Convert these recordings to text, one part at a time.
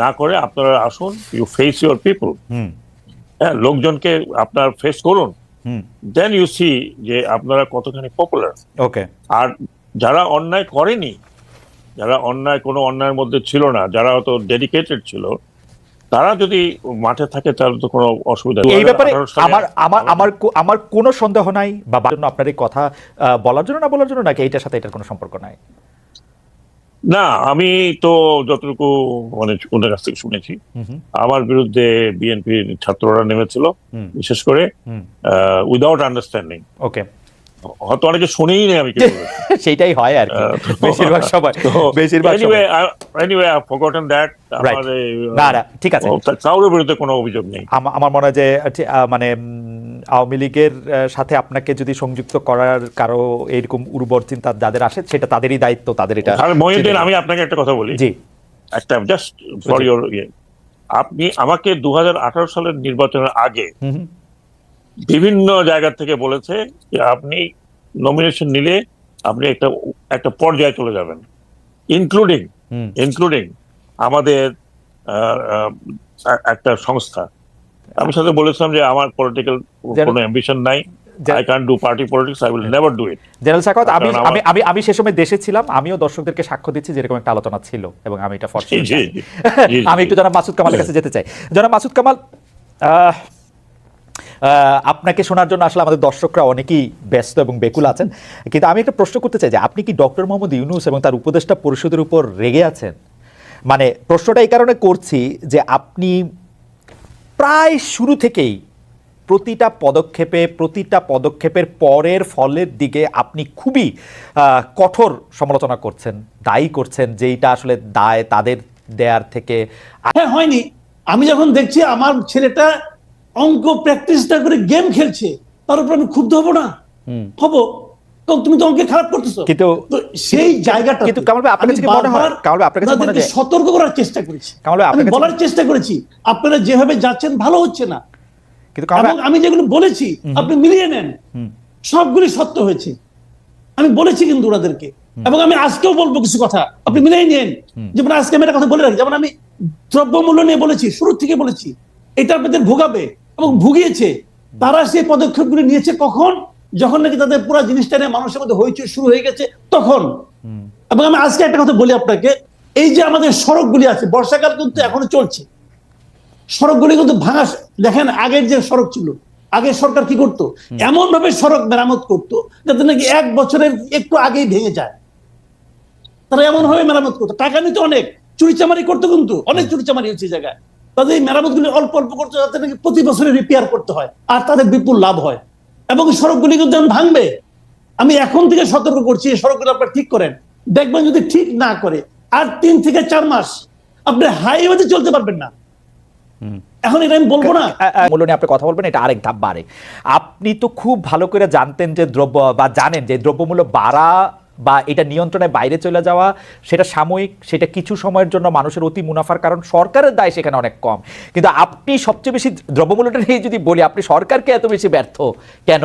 না করে আপনারা আসুন ইউ ফেস ইউর পিপল হ্যাঁ লোকজনকে আপনার ফেস করুন। দেন ইউ সি যে আপনারা কতখানি পপুলার ওকে আর যারা অন্যায় করেনি যারা অন্যায় কোনো অন্যায়ের মধ্যে ছিল না যারা হয়তো ডেডিকেটেড ছিল তারা যদি মাঠে থাকে তাহলে তো কোনো অসুবিধা নেই। এই ব্যাপারে আমার আমার আমার আমার কোনো সন্দেহ নাই বা জন্য আপনার এই কথা বলার জন্য না বলার জন্য নাকি এইটার সাথে এটার কোনো সম্পর্ক নাই? না আমি তো যতটুকু মানে ওদের কাছ থেকে শুনেছি আমার বিরুদ্ধে বিএনপির ছাত্ররা নেমেছিল বিশেষ করে উইদাউট আন্ডারস্ট্যান্ডিং ওকে। হয়তো অনেকে শুনেই নেই আমি সেইটাই হয় আর বেশিরভাগ সময় বেশিরভাগ এনিওয়ে আই ফরগটন দ্যাট আমার না ঠিক আছে। ও, বিরুদ্ধে কোনো অভিযোগ নেই। আমার মনে হয় যে মানে আওয়ামী লীগের সাথে আপনাকে যদি সংযুক্ত করার কারও এরকম উর্বর চিন্তা যাদের আসে সেটা তাদেরই দায়িত্ব তাদের এটা মহিউদ্দিন আমি আপনাকে একটা কথা বলি। জি। একটা জাস্ট ফর ইয়ে। আপনি আমাকে দুই হাজার আঠারো সালের নির্বাচনের আগে বিভিন্ন জায়গা থেকে বলেছে যে আপনি নমিনেশন নিলে আপনি একটা একটা পর্যায়ে চলে যাবেন। ইনক্লুডিং ইনক্লুডিং আমাদের একটা সংস্থা। আমি সাথে বলেছিলাম যে আমার পলিটিক্যাল কোনো অ্যাম্বিশন নাই। I can do party politics I will never do it general সাকত আমি আমি আমি সে সময় দেশে ছিলাম আমিও দর্শকদেরকে সাক্ষ্য দিচ্ছি যেরকম একটা আলোচনা ছিল এবং আমি এটা আমি একটু জনাব মাসুদ কামালের কাছে যেতে চাই। জনাব মাসুদ কামাল আপনাকে শোনার জন্য আসলে আমাদের দর্শকরা অনেকেই ব্যস্ত এবং বেকুল আছেন। কিন্তু আমি একটা প্রশ্ন করতে চাই যে আপনি কি ডক্টর মোহাম্মদ ইউনুস এবং তার উপদেষ্টা পরিষদের উপর রেগে আছেন? মানে প্রশ্নটা এই কারণে করছি যে আপনি প্রায় শুরু থেকেই প্রতিটা পদক্ষেপে প্রতিটা পদক্ষেপের পরের ফলের দিকে আপনি খুবই কঠোর সমালোচনা করছেন দায়ী করছেন যে যেইটা আসলে দায় তাদের দেয়ার থেকে। হ্যাঁ হয়নি। আমি যখন দেখছি আমার ছেলেটা অঙ্ক প্র্যাকটিসটা করে গেম খেলছে তার উপর আমি ক্ষুব্ধ হব না। হব। তুমি তো অঙ্কে খারাপ করতেছো। কিন্তু সেই জায়গাটা কিন্তু কামাল ভাই, আপনার কাছে কি মনে হয়- কামাল ভাই, আপনার কাছে মনে হয় সতর্ক করার চেষ্টা করেছি। কামাল ভাই, আপনার বলার চেষ্টা করেছি আপনারা যেভাবে যাচ্ছেন ভালো হচ্ছে না। কিন্তু কামাল ভাই, আমি যেগুলো বলেছি আপনি মিলিয়ে নেন। সবগুলি সত্য হয়েছে। আমি বলেছি কিন্তু ওনাদেরকে। এবং আমি আজকেও বলব কিছু কথা। আপনি মিলিয়ে নিন। যেমন আজকে আমি একটা কথা বলে রাখি। যেমন আমি দ্রব্যমূল্য নিয়ে বলেছি শুরু থেকে বলেছি এটা আপনাদের ভোগাবে এবং ভুগিয়েছে। তারা সেই পদক্ষেপগুলি নিয়েছে কখন? যখন নাকি তাদের পুরো জিনিসটা নিয়ে মানুষের মধ্যে হইচই শুরু হয়ে গেছে। তখন। এবং আমি আজকে একটা কথা বলি আপনাকে এই যে আমাদের সড়কগুলি আছে বর্ষাকাল কিন্তু এখনও চলছে। সড়কগুলি কিন্তু ভাঙা দেখেন আগের যে সড়ক ছিল আগে সরকার কি করতো? এমন ভাবে সড়ক মেরামত করতো যাতে নাকি এক বছরের একটু আগেই ভেঙে যায়। তারা এমন ভাবে মেরামত করতো। টাকা নিতে অনেক চুরিচামারি করতো কিন্তু অনেক চুরিচামারি হচ্ছে জায়গায়। তাদের এই মেরামত গুলি অল্প অল্প করতো যাতে নাকি প্রতি বছরে রিপেয়ার করতে হয় আর তাদের বিপুল লাভ হয়। এবং সড়কগুলি কিন্তু ভাঙবে আমি এখন থেকে সতর্ক করছি এই সড়কগুলো আপনার ঠিক করেন। দেখবেন যদি ঠিক না করে আর তিন থেকে চার মাস আপনি হাইওয়েতে চলতে পারবেন না। এখন এটা আমি বলব না। মূল্য নিয়ে আপনি কথা বলবেন এটা আরেক ধাপ বাড়ে। আপনি তো খুব ভালো করে জানতেন যে দ্রব্য বা জানেন যে দ্রব্যমূল্য বাড়া বা এটা নিয়ন্ত্রণের বাইরে চলে যাওয়া সেটা সাময়িক সেটা কিছু সময়ের জন্য মানুষের অতি মুনাফার কারণ সরকারের দায় সেখানে অনেক কম। কিন্তু আপনি সবচেয়ে বেশি দ্রব্যমূল্যটা নিয়ে যদি বলি আপনি সরকারকে এত বেশি ব্যর্থ কেন?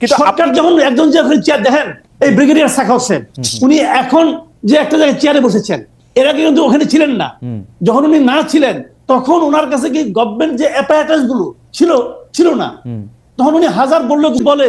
কিন্তু যখন একজন যে চেয়ার দেখেন এই ব্রিগেডিয়ার শাখা হোসেন উনি এখন যে একটা জায়গায় চেয়ারে বসেছেন এর আগে কিন্তু ওখানে ছিলেন না। যখন উনি না ছিলেন তখন ওনার কাছে কি গভর্নমেন্ট যে অ্যাপারেটাসগুলো ছিল ছিল না? তখন উনি হাজার বললে বলে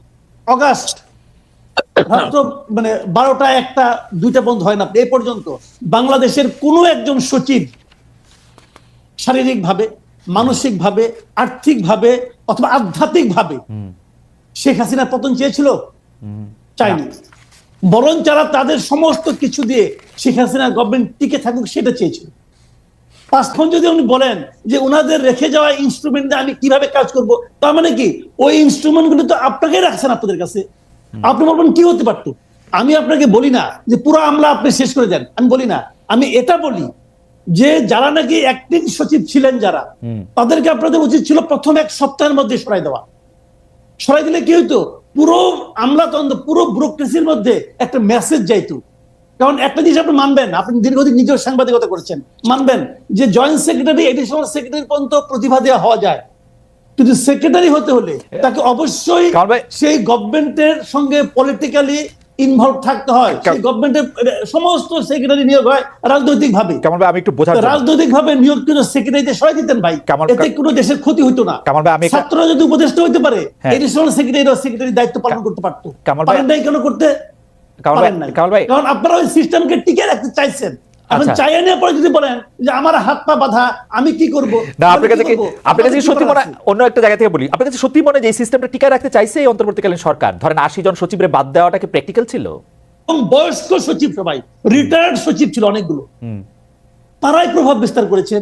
অগাস্ট। মাত্র মানে বারোটা একটা দুইটা বন্ধ হয় না। এ পর্যন্ত বাংলাদেশের কোনো একজন সচিব শারীরিকভাবে মানসিকভাবে আর্থিকভাবে অথবা আধ্যাত্মিকভাবে শেখ হাসিনা পতন চেয়েছিল? চাইনি বরং যারা তাদের সমস্ত কিছু দিয়ে শেখ হাসিনা গভর্নমেন্ট টিকে থাকুক সেটা চেয়েছিল। পাঁচক্ষণ যদি উনি বলেন যে ওনাদের রেখে যাওয়া ইনস্ট্রুমেন্ট দিয়ে আমি কীভাবে কাজ করব তার মানে কি? ওই ইনস্ট্রুমেন্টগুলো তো আপনাকে রাখছেন আপনাদের কাছে। আপনি বলবেন কি হতে পারতো? আমি আপনাকে বলি না যে পুরো আমলা আপনি শেষ করে দেন। আমি বলি না। আমি এটা বলি যে যারা নাকি অ্যাক্টিং সচিব ছিলেন যারা তাদেরকে আপনাদের উচিত ছিল প্রথম এক সপ্তাহের মধ্যে সরাই দেওয়া। সরাই দিলে কি হইতো? পুরো আমলাতন্ত্র পুরো ব্যুরোক্রেসির মধ্যে একটা মেসেজ যাইতো। কারণ একটা জিনিস আপনি মানবেন আপনি দীর্ঘদিন নিজেও সাংবাদিকতা করেছেন মানবেন যে জয়েন্ট সেক্রেটারি এডিশনাল সেক্রেটারি পর্যন্ত প্রতিভা দেওয়া হওয়া যায়। কিন্তু সেক্রেটারি হতে হলে তাকে অবশ্যই সেই গভর্নমেন্টের সঙ্গে পলিটিক্যালি ইনভলভ থাকতে হয়। সেই গভর্নমেন্টের সমস্ত সেক্রেটারি নিয়োগ হয় রাজনৈতিক ভাবে কামাল ভাই আমি একটু রাজনৈতিক ভাবে নিয়োগ কিন্তু সেক্রেটারিতে সরাই দিতেন ভাই। এতে কোনো দেশের ক্ষতি হইতো না। কামাল ভাই, আমি ছাত্ররা যদি উপদেষ্টা হইতে পারে। এডিশনাল সেক্রেটারি সেক্রেটারি দায়িত্ব পালন করতে পারতো। কামাল ভাই- কেন করতে? কারণ আপনারা ওই সিস্টেমকে টিকে রাখতে চাইছেন। এখন আচ্ছা। চাইয়ে নেওয়ার পরে যদি বলেন যে আমার হাত পা বাঁধা আমি কি করব? না আপনার কাছে আপনার কাছে সত্যি মনে অন্য একটা জায়গা থেকে বলি। আপনার কাছে সত্যি মনে যে এই সিস্টেমটা টিকায় রাখতে চাইছে এই অন্তর্বর্তীকালীন সরকার? ধরেন আশি জন সচিবের বাদ দেওয়াটা কি প্র্যাকটিক্যাল ছিল? এবং বয়স্ক সচিব সবাই রিটায়ার্ড সচিব ছিল অনেকগুলো। তারাই প্রভাব বিস্তার করেছেন।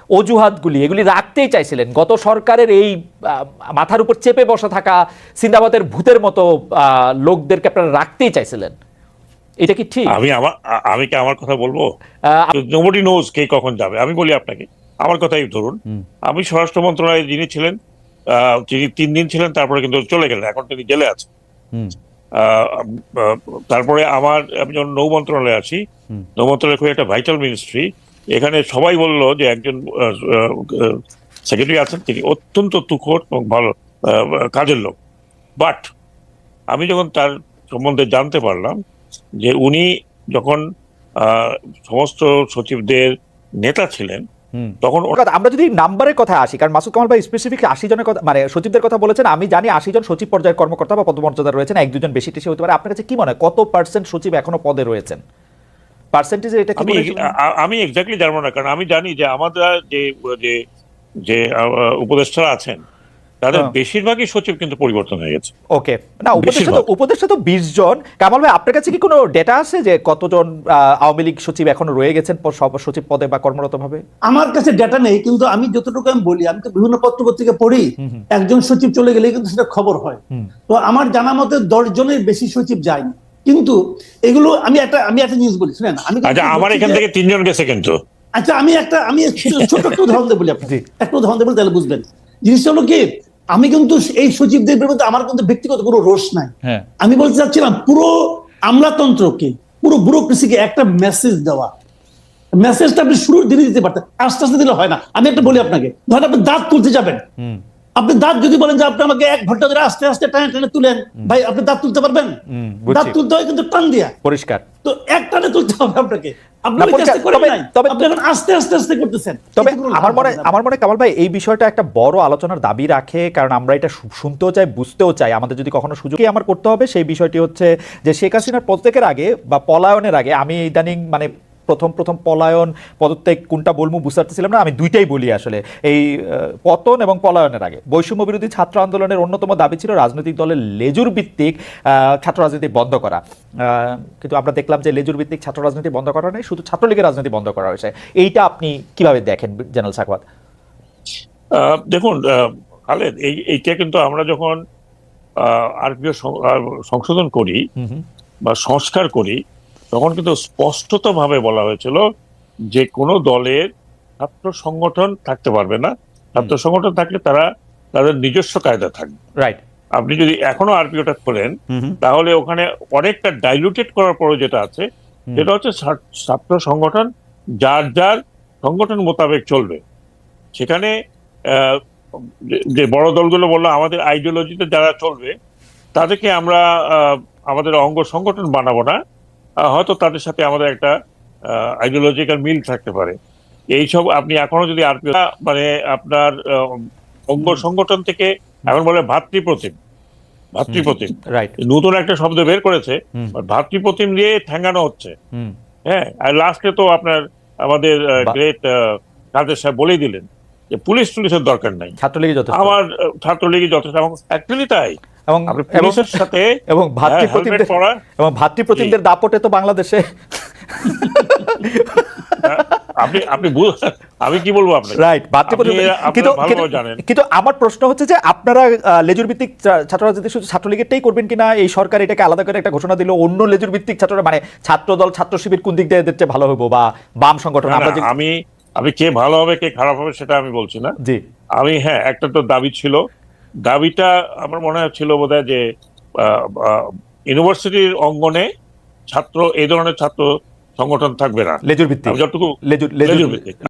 অজুহাতগুলি এগুলি রাখতেই চাইছিলেন। গত সরকারের এই মাথার উপর চেপে বসা থাকা সিন্দাবাদের ভূতের মতো লোকদেরকে আপনারা রাখতেই চাইছিলেন। এটা কি ঠিক? আমি আমার আমি কি আমার কথা বলব? নোবডি নোজ কে কখন যাবে। আমি বলি আপনাকে আমার কথাই ধরুন। আমি স্বরাষ্ট্র মন্ত্রণালয়ে যিনি ছিলেন আহ, তিনি তিন দিন ছিলেন তারপরে কিন্তু চলে গেলেন। এখন তিনি জেলে আছেন। তারপরে আমার আমি যখন নৌ মন্ত্রণালয়ে আছি নৌ মন্ত্রণালয় খুবই একটা ভাইটাল মিনিস্ট্রি এখানে সবাই বলল যে একজন সেক্রেটারি আছেন তিনি অত্যন্ত তুখোর এবং ভালো কাজের লোক। বাট আমি যখন তার সম্বন্ধে জানতে পারলাম যে উনি যখন সমস্ত সচিবদের নেতা ছিলেন। তখন আমরা যদি নাম্বারের কথা আসি কারণ মাসুদ কামাল ভাই স্পেসিফিক আশি জনের কথা মানে সচিবদের কথা বলেছেন আমি জানি আশি জন সচিব পর্যায়ের কর্মকর্তা বা পদমর্যাদা রয়েছেন এক দুজন বেশি টেশি হতে পারে। আপনার কাছে কি মনে হয় কত পার্সেন্ট সচিব এখনও পদে রয়েছেন? পার্সেন্টেজ এটা কি আমি এক্স্যাক্টলি জানব না কারণ আমি জানি যে আমাদের যে যে যে উপদেষ্টারা আছেন তাদের হ্যাঁ। বেশিরভাগই সচিব কিন্তু পরিবর্তন হয়ে গেছে। ওকে। না উপদেষ্টা তো বেশিরভাগ। উপদেষ্টা তো বিশ জন। কামাল ভাই আপনার কাছে কি কোনো ডেটা আছে যে কতজন আহ, আওয়ামী লীগ সচিব এখনও রয়ে গেছেন সব সচিব পদে বা কর্মরত ভাবে আমার কাছে ডেটা নেই কিন্তু আমি যতটুকু আমি বলি আমি তো বিভিন্ন পত্র পত্রিকা পড়ি একজন সচিব চলে গেলে কিন্তু সেটা খবর হয়। তো আমার জানা মতে দশ জনের বেশি সচিব যায়নি। কিন্তু এগুলো আমি একটা আমি একটা নিউজ বলি শুনেন আমি আচ্ছা আমার এখান থেকে তিনজন গেছে কিন্তু আচ্ছা আমি একটা আমি ছোট- একটা উদাহরণ দিয়ে বলি। আপনাকে। একটা উদাহরণ দিয়ে বলি তাহলে বুঝবেন। জিনিসটা হলো কি আমি কিন্তু এই সচিবদের বিরুদ্ধে আমার কিন্তু ব্যক্তিগত কোনো রোষ নাই। হ্যাঁ। আমি বলতে চাচ্ছিলাম পুরো আমলাতন্ত্রকে পুরো ব্যুরোক্রেসিকে একটা মেসেজ দেওয়া। মেসেজটা আপনি শুরুর দিনে দিতে পারতেন আস্তে আস্তে দিলে হয় না। আমি একটা বলি আপনাকে ধরেন আপনি দাঁত তুলতে যাবেন। আপনি দাঁত যদি বলেন যে আপনি আমাকে এক ঘণ্টা ধরে আস্তে আস্তে টানে টানে তুলেন ভাই আপনি দাঁত তুলতে পারবেন? দাঁত তুলতে হয় কিন্তু টান দিয়া। পরিষ্কার। তো এক টানে তুলতে হবে আপনাকে। তবে- আমার মনে আমার মনে কামাল ভাই এই বিষয়টা একটা বড় আলোচনার দাবি রাখে কারণ আমরা এটা শুনতেও চাই বুঝতেও চাই। আমাদের যদি কখনো সুযোগই আমার করতে হবে সেই বিষয়টি হচ্ছে যে শেখ হাসিনার পদত্যাগের আগে বা পলায়নের আগে আমি ইদানিং মানে প্রথম প্রথম পলায়ন পদত্যাগ কোনটা বলব বুঝতে পারতেছিলাম না। আমি দুইটাই বলি আসলে। এই পতন এবং পলায়নের আগে। বৈষম্য বিরোধী ছাত্র আন্দোলনের অন্যতম দাবি ছিল রাজনৈতিক দলের লেজুর ভিত্তিক ছাত্র রাজনীতি বন্ধ করা। কিন্তু আমরা দেখলাম যে লেজুর ভিত্তিক ছাত্র রাজনীতি বন্ধ করা নেই শুধু ছাত্রলীগের রাজনীতি বন্ধ করা হয়েছে। এইটা আপনি কীভাবে দেখেন জেনারেল সাকওয়াত দেখুন খালেদ এই এইটা কিন্তু আমরা যখন আরপিও সংশোধন করি বা সংস্কার করি তখন কিন্তু স্পষ্টতভাবে বলা হয়েছিল যে কোনো দলের ছাত্র সংগঠন থাকতে পারবে না। ছাত্র সংগঠন থাকলে তারা তাদের নিজস্ব কায়দা থাকবে। রাইট আপনি যদি এখনও আরপিওটা খোলেন তাহলে ওখানে অনেকটা ডাইলুটেড করার পরে যেটা আছে সেটা হচ্ছে ছাত্র সংগঠন যার যার সংগঠন মোতাবেক চলবে। সেখানে আহ, যে- বড় দলগুলো বলল আমাদের আইডিওলজিতে যারা চলবে তাদেরকে আমরা আমাদের অঙ্গ সংগঠন বানাবো না। হয়তো তাদের সাথে আমাদের একটা আইডিওলজিক্যাল মিল থাকতে পারে। এইসব আপনি এখনও যদি আর মানে আপনার অঙ্গ সংগঠন থেকে এখন বলে ভাতৃপ্রতিম ভাতৃপ্রতিম। রাইট নতুন একটা শব্দ বের করেছে। ভাতৃপ্রতিম দিয়ে ঠ্যাঙ্গানো হচ্ছে। হ্যাঁ আর লাস্টে তো আপনার আমাদের গ্রেট কাদের সাহেব বলেই দিলেন যে পুলিশ টুলিশের দরকার নাই। ছাত্রলীগই যথেষ্ট। আমার ছাত্রলীগই যথেষ্ট এবং অ্যাকচুয়ালি তাই। এবং পুলিশের সাথে এবং হ্যাঁ, ভাতৃপ্রতিমদের এবং ভাতৃপ্রতিমদের দাপটে তো বাংলাদেশে। হ্যাঁ, আপনি আপনি আমি কি বলব আপনাকে? রাইট কিন্তু কিন্তু- আমার প্রশ্ন হচ্ছে যে আপনারা লেজুর ভিত্তিক ছাত্র রাজনীতি শুধু ছাত্রলীগেরটাই করবেন কিনা? এই সরকার এটাকে আলাদা করে একটা ঘোষণা দিল অন্য লেজুর ভিত্তিক ছাত্ররা মানে ছাত্র দল ছাত্র শিবির কোন দিক দিয়ে এদের ভালো হব বা বাম সংগঠন আমরা আমি আমি কে ভালো হবে কে খারাপ হবে সেটা আমি বলছি না। জি। আমি হ্যাঁ একটা তো দাবি ছিল দাবিটা আমার মনে হচ্ছিল বোধ যে ইউনিভার্সিটির অঙ্গনে ছাত্র এই ধরনের ছাত্র সংগঠন থাকবে না। লেজুর ভিত্তিক। যতটুকু লেজুর লেজুর লেজুর ভিত্তিক।